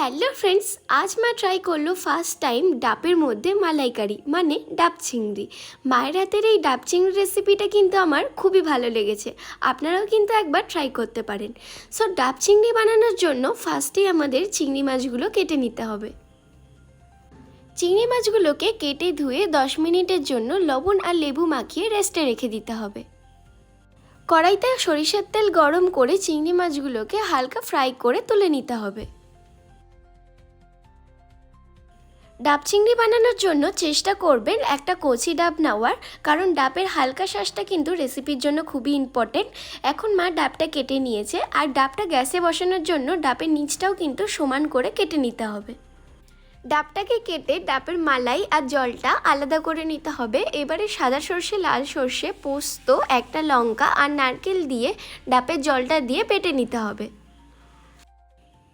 Hello friends আজ মা try করল ফার্স্ট টাইম ডাবের মধ্যে মালাইকারি মানে ডাব চিংড়ি। মায়ের হাতের এই ডাব চিংড়ি রেসিপিটা কিন্তু আমার খুবই ভালো লেগেছে। আপনারাও কিন্তু একবার ট্রাই করতে পারেন। সো ডাব চিংড়ি বানানোর জন্য ফার্স্টেই আমাদের চিংড়ি মাছগুলো কেটে নিতে হবে। চিংড়ি মাছগুলোকে কেটে ধুয়ে দশ মিনিটের জন্য লবণ আর লেবু মাখিয়ে রেস্টে রেখে দিতে হবে। কড়াইতে সরিষার তেল গরম করে চিংড়ি মাছগুলোকে হালকা ফ্রাই করে তুলে নিতে হবে। ডাব চিংড়ি বানানোর জন্য চেষ্টা করবেন একটা কচি ডাব নেওয়ার, কারণ ডাবের হালকা শ্বাসটা কিন্তু রেসিপির জন্য খুবই ইম্পর্টেন্ট এখন মা ডাবটা কেটে নিয়েছে, আর ডাবটা গ্যাসে বসানোর জন্য ডাবের নিচটাও কিন্তু সমান করে কেটে নিতে হবে। ডাবটাকে কেটে ডাবের মালাই আর জলটা আলাদা করে নিতে হবে। এবারে সাদা সর্ষে, লাল সর্ষে, পোস্ত, একটা লঙ্কা আর নারকেল দিয়ে ডাবের জলটা দিয়ে পেটে নিতে হবে।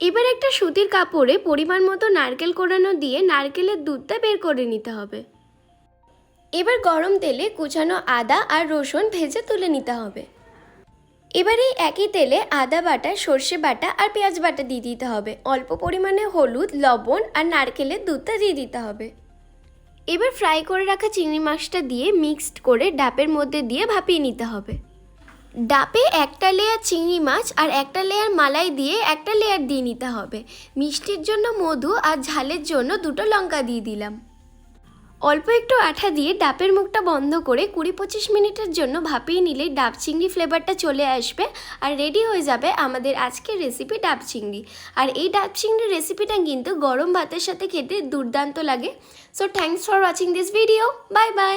এবার একটা সুতির কাপড়ে পরিমাণ মতো নারকেল কোড়ানো দিয়ে নারকেলের দুধটা বের করে নিতে হবে। এবার গরম তেলে কুচানো আদা আর রসুন ভেজে তুলে নিতে হবে। এবার এই একই তেলে আদা বাটা, সর্ষে বাটা আর পেঁয়াজ বাটা দিয়ে দিতে হবে। অল্প পরিমাণে হলুদ, লবণ আর নারকেলের দুধটা দিয়ে দিতে হবে। এবার ফ্রাই করে রাখা চিংড়ি মাছটা দিয়ে মিক্সড করে ডাবের মধ্যে দিয়ে ভাপিয়ে নিতে হবে। ডাবে একটা লেয়ার চিংড়ি মাছ আর একটা লেয়ার মালাই দিয়ে একটা লেয়ার দিয়ে নিতে হবে। মিষ্টির জন্য মধু আর ঝালের জন্য দুটো লঙ্কা দিয়ে দিলাম। অল্প একটু আঠা দিয়ে ডাবের মুখটা বন্ধ করে কুড়ি পঁচিশ মিনিটের জন্য ভাপিয়ে নিলেই ডাব চিংড়ি ফ্লেভারটা চলে আসবে আর রেডি হয়ে যাবে আমাদের আজকের রেসিপি ডাব চিংড়ি। আর এই ডাব চিংড়ির রেসিপিটা কিন্তু গরম ভাতের সাথে খেতে দুর্দান্ত লাগে। So thanks for watching this video bye bye